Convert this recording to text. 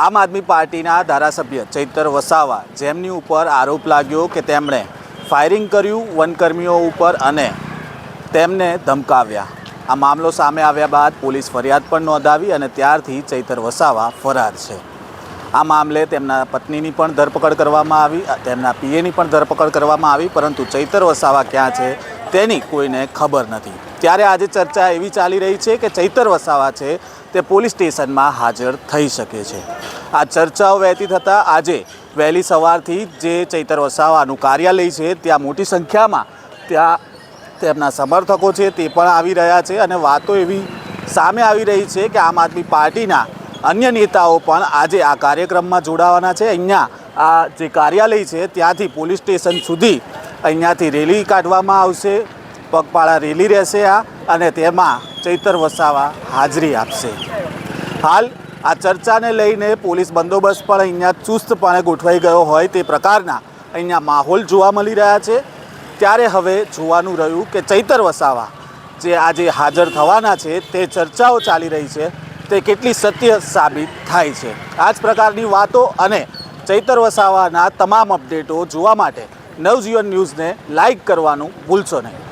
આમ આદમી પાર્ટીના ધારાસભ્ય ચૈતર વસાવા જેમની ઉપર આરોપ લાગ્યો કે તેમણે ફાયરિંગ કર્યું વનકર્મીઓ ઉપર અને તેમને ધમકાવ્યા. આ મામલો સામે આવ્યા બાદ પોલીસ ફરિયાદ પણ નોંધાવી અને ત્યારથી ચૈતર વસાવા ફરાર છે. આ મામલે તેમના પત્નીની પણ ધરપકડ કરવામાં આવી તેમના પીએની પણ ધરપકડ કરવામાં આવી, પરંતુ ચૈતર વસાવા ક્યાં છે તેની કોઈને ખબર નથી. ત્યારે આજે ચર્ચા એવી ચાલી રહી છે કે ચૈતર વસાવા છે તે પોલીસ સ્ટેશનમાં હાજર થઈ શકે છે. આ ચર્ચાઓ વહેતી થતાં આજે વહેલી સવારથી જે ચૈતર વસાવાનું કાર્યાલય છે, ત્યાં મોટી સંખ્યામાં ત્યાં તેમના સમર્થકો છે તે પણ આવી રહ્યા છે અને વાતો એવી સામે આવી રહી છે કે આમ આદમી પાર્ટીના અન્ય નેતાઓ પણ આજે આ કાર્યક્રમમાં જોડાવાના છે. અહીંયા આ જે કાર્યાલય છે ત્યાંથી પોલીસ સ્ટેશન સુધી અહીંયાથી રેલી કાઢવામાં આવશે. પગપાળા રેલી રહેશે આ અને તેમાં ચૈતર વસાવા હાજરી આપશે. હાલ આ ચર્ચાને લઈને પોલીસ બંદોબસ્ત પણ અહીંયા ચુસ્તપણે ગોઠવાઈ ગયો હોય તે પ્રકારના અહીંયા માહોલ જોવા મળી રહ્યા છે. ત્યારે હવે જોવાનું રહ્યું કે ચૈતર વસાવા જે આજે હાજર થવાના છે, તે ચર્ચાઓ ચાલી રહી છે, તે કેટલી સત્ય સાબિત થાય છે. આ જ પ્રકારની વાતો અને ચૈતર વસાવાના તમામ અપડેટો જોવા માટે નવજીવન ન્યૂઝને લાઇક કરવાનું ભૂલશો નહીં.